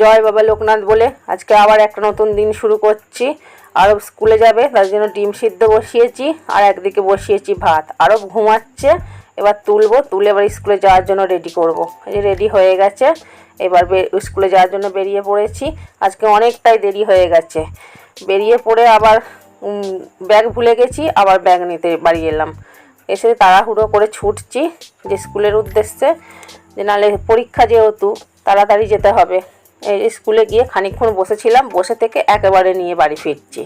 জয় বাবা লোকনাথ বলে। আজকে আবার একটা নতুন দিন শুরু করছি। আরব স্কুলে যাবে, তার জন্য ডিম সিদ্ধ বসিয়েছি, আর একদিকে বসিয়েছি ভাত। আরব ঘুমাচ্ছে, এবার তুলবো, তুলে এবার স্কুলে যাওয়ার জন্য রেডি করব। এই যে রেডি হয়ে গেছে, এবার স্কুলে যাওয়ার জন্য বেরিয়ে পড়েছি। আজকে অনেকটাই দেরি হয়ে গেছে। বেরিয়ে পড়ে আবার ব্যাগ ভুলে গেছি, আবার ব্যাগ নিতে বাড়ি এলাম। এসে তাড়াহুড়ো করে ছুটছি, যে স্কুলের উদ্দেশ্যে, যে নাহলে পরীক্ষা যেহেতু, তাড়াতাড়ি যেতে হবে। স্কুলে গিয়ে খানিকক্ষণ বসেছিলাম, বসে থেকে একেবারে নিয়ে বাড়ি ফিরছি।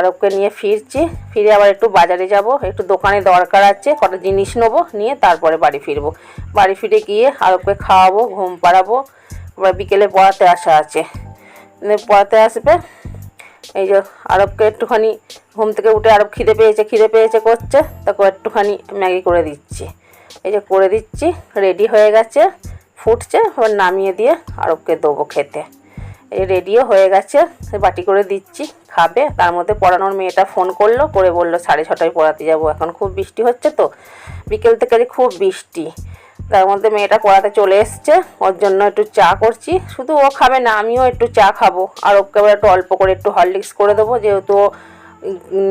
আরবকে নিয়ে ফিরছি, ফিরে আবার একটু বাজারে যাব, একটু দোকানে দরকার আছে, কটা জিনিস নেব, নিয়ে তারপরে বাড়ি ফিরবো। বাড়ি ফিরে গিয়ে আরবকে খাওয়াবো, ঘুম পাড়াবো, আবার বিকেলে পড়াতে আসা আছে। পড়াতে আসবে, এই যে আরবকে একটুখানি ঘুম থেকে উঠে আরব খিদে পেয়েছে খিদে পেয়েছে করছে, তাকে একটুখানি ম্যাগি করে দিচ্ছি। এই যে করে দিচ্ছি, রেডি হয়ে গেছে। ফুটছে, এবার নামিয়ে দিয়ে আরবকে দেবো খেতে। এই রেডিও হয়ে গেছে বাটি করে দিচ্ছি, খাবে। তার মধ্যে পড়ানোর মেয়েটা ফোন করল, করে বলল, সাড়ে ছটায় পড়াতে যাব, এখন খুব বৃষ্টি হচ্ছে তো। বিকেল থেকে খুব বৃষ্টি। তার মধ্যে মেয়েটা পড়াতে চলে এসছে, ওর জন্য একটু চা করছি। শুধু ও খাবে না, আমিও একটু চা খাব। আর ওকে একটু অল্প করে একটু হরলিক্স করে দেবো, যেহেতু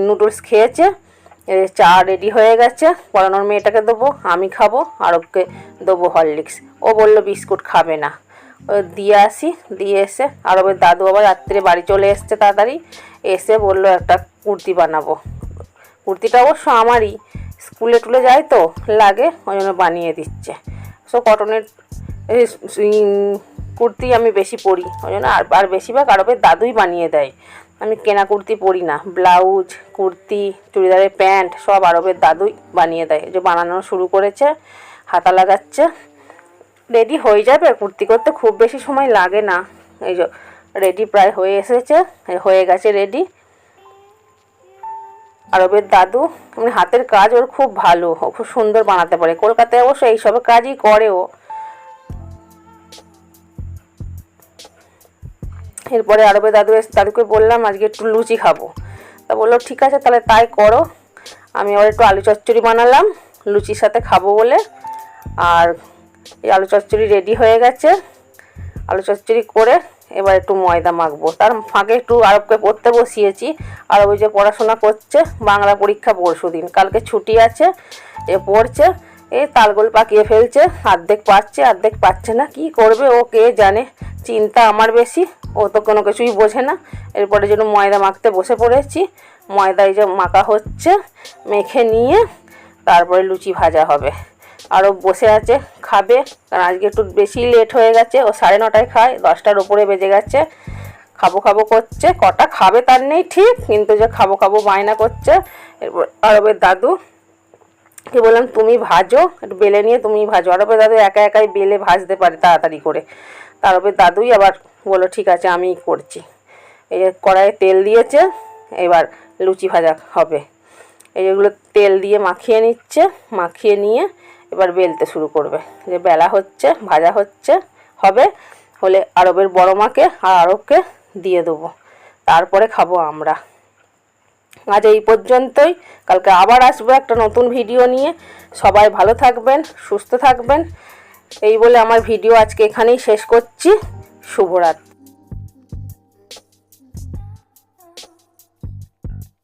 নুডলস খেয়েছে। চা রেডি হয়ে গেছে। পড়ানোর মেয়েটাকে দেবো, আমি খাব, আর ওকে দেবো হরলিক্স ও বলল, বিস্কুট খাবে না। দিয়ে আসি, দিয়ে এসে, আর দাদু আবার রাত্রে বাড়ি চলে এসছে তাড়াতাড়ি। এসে বলল, একটা কুর্তি বানাবো। কুর্তিটা অবশ্য আমারই। স্কুলে টুলে যায় তো, লাগে, ওই জন্য বানিয়ে দিচ্ছে। সো কটনের কুর্তি আমি বেশি পরি, ওই জন্য আর আর বেশিরভাগ আরবের দাদুই বানিয়ে দেয়। আমি কেনা কুর্তি পরি না। ব্লাউজ, কুর্তি, চুড়িদারের প্যান্ট সব আরবের দাদুই বানিয়ে দেয়। যে বানানো শুরু করেছে, হাতা লাগাচ্ছে রেডি হয়ে যাবে। কুর্তি করতে খুব বেশি সময় লাগে না। এই যে রেডি প্রায় হয়ে এসেছে হয়ে গেছে রেডি আরবের দাদু মানে হাতের কাজ ওর খুব ভালো খুব সুন্দর বানাতে পারে। কলকাতায় অবশ্য এইসব কাজই করে ও। এরপরে আরবের দাদু দাদুকে বললাম, আজকে একটু লুচি খাব। তা বলল, ঠিক আছে, তাহলে তাই করো। আমি আবার একটু আলু চচ্চড়ি বানালাম, লুচির সাথে খাব বলে। আর এই আলু চচ্চড়ি রেডি হয়ে গেছে। আলু চচ্চড়ি করে এবার একটু ময়দা মাখবো। তার ফাঁকে একটু আরবকে পড়তে বসিয়েছি। আর ওই যে পড়াশোনা করছে, বাংলা পরীক্ষা পরশু দিন। কালকে ছুটি আছে, এ পড়ছে। এই তালগোল পাকিয়ে ফেলছে। অর্ধেক পাচ্ছে অর্ধেক পাচ্ছে না। কি করবে ও কে জানে? চিন্তা আমার বেশি, ও তো কোনো কিছুই বোঝে না। এরপরে জন্য ময়দা মাখতে বসে পড়েছি, ময়দা এই যে মাখা হচ্ছে, মেখে নিয়ে তারপরে লুচি ভাজা হবে। আরও বসে আছে, খাবে, কারণ আজকে একটু বেশি লেট হয়ে গেছে, ও সাড়ে নটায় খায়, দশটার ওপরে বেজে গেছে, খাব খাব করছে, কটা খাবে তার নেই ঠিক, কিন্তু যে খাব খাব বায়না করছে, এরপর আরবের দাদু, কি বললাম, তুমি ভাজো, একটু বেলে নিয়ে তুমি ভাজো। আরবের দাদু একা একাই বেলে ভাজতে পারে তাড়াতাড়ি করে। তারপরে দাদুই আবার বলল, ঠিক আছে, আমিই করছি। এই যে কড়াইয়ে তেল দিয়েছে, এবার লুচি ভাজা হবে। এই যেগুলো তেল দিয়ে মাখিয়ে নিচ্ছে, মাখিয়ে নিয়ে এবার বেলতে শুরু করবে। যে বেলা হচ্ছে, ভাজা হচ্ছে, হবে, হলে আরবের বড় মাকে আর আরবকে দিয়ে দেবো। তারপরে খাব আমরা। আজ এই পর্যন্তই। কালকে আবার আসব একটা নতুন ভিডিও নিয়ে। সবাই ভালো থাকবেন, সুস্থ থাকবেন। এই বলে আমার ভিডিও আজকে এখানেই শেষ করছি। শুভরাত্রি।